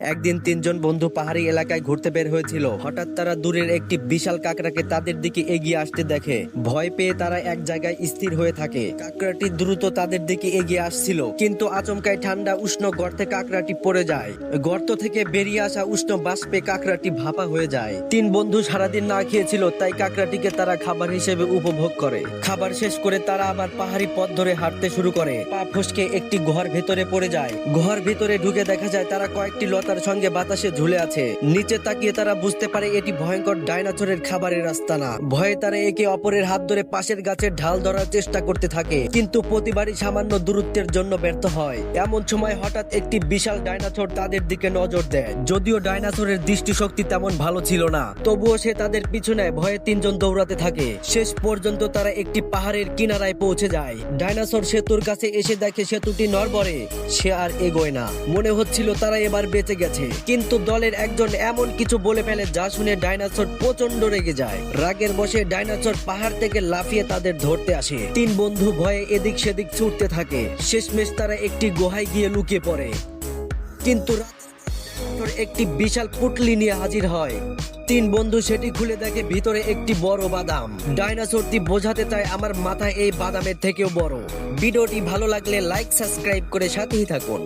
একদিন তিনজন বন্ধু পাহাড়ি এলাকায় ঘুরতে বের হয়েছিল। হঠাৎ তারা দূরের একটি বিশাল কাকড়াকে তাদের দিকে এগিয়ে আসতে দেখে। ভয় পেয়ে তারা এক জায়গায় স্থির হয়ে থাকে। কাকড়াটি দ্রুত তাদের দিকে এগিয়ে আসছিল, কিন্তু আচমকায় ঠান্ডা উষ্ণ গর্তে কাকড়াটি পড়ে যায়। গর্ত থেকে বেরিয়ে আসা উষ্ণ বাষ্পে কাকড়াটি ভাপা হয়ে যায়। তিন বন্ধু সারাদিন না খেয়েছিল, তাই কাকড়াটিকে তারা খাবার হিসেবে উপভোগ করে। খাবার শেষ করে তারা আবার পাহাড়ি পথ ধরে হাঁটতে শুরু করে। পা ফসকে একটি ঘর ভেতরে পড়ে যায়। ঘর ভেতরে ঢুকে দেখা যায় তারা কয়েকটি লতার সঙ্গে বাতাসে ঝুলে আছে। নিচে তাকিয়ে তারা বুঝতে পারে এটি ভয়ঙ্কর ডাইনাসরের খাবারের রাস্তা না। ভয়ে তারা একে অপরের হাত ধরে পাশের গাছের ঢাল ধরার চেষ্টা করতে থাকে, কিন্তু প্রতিবারই সামান্য দূরত্বের জন্য ব্যর্থ হয়। এমন সময় হঠাৎ একটি বিশাল ডাইনাসর তাদের দিকে নজর দেয়। যদিও ডাইনাসরের দৃষ্টিশক্তি তেমন ভালো ছিল না, তবুও সে তাদের পিছনে ভয়ে তিনজন দৌড়াতে থাকে। শেষ পর্যন্ত তারা একটি পাহাড়ের কিনারায় পৌঁছে যায়। ডাইনাসর সেতুর কাছে এসে দেখে সেতুটি নড়বড়ে, সে আর এগোয় না। মনে হচ্ছিল তারা এবার বেঁচে গেছে। কিন্তু দলের একজন এমন কিছু বলে ফেলে যা শুনে ডাইনাসর প্রচণ্ড রেগে যায়। রাগের বসে ডাইনাসর পাহাড় থেকে লাফিয়ে তাদের ধরতে আসে। তিন বন্ধু ভয়ে এদিক সেদিক ছুটতে থাকে। শেষমেশ তারা একটি গুহায় গিয়ে লুকিয়ে পড়ে। কিন্তু একটি বিশাল পুটলি নিয়ে হাজির হয়। তিন বন্ধু সেটি খুলে দেখে ভিতরে একটি বড় বাদাম। ডাইনাসোরটি বোঝাতে চায়, আমার মাথায় এই বাদামের থেকেও বড়। ভিডিওটি ভালো লাগলে লাইক, সাবস্ক্রাইব করে সাথেই থাকুন।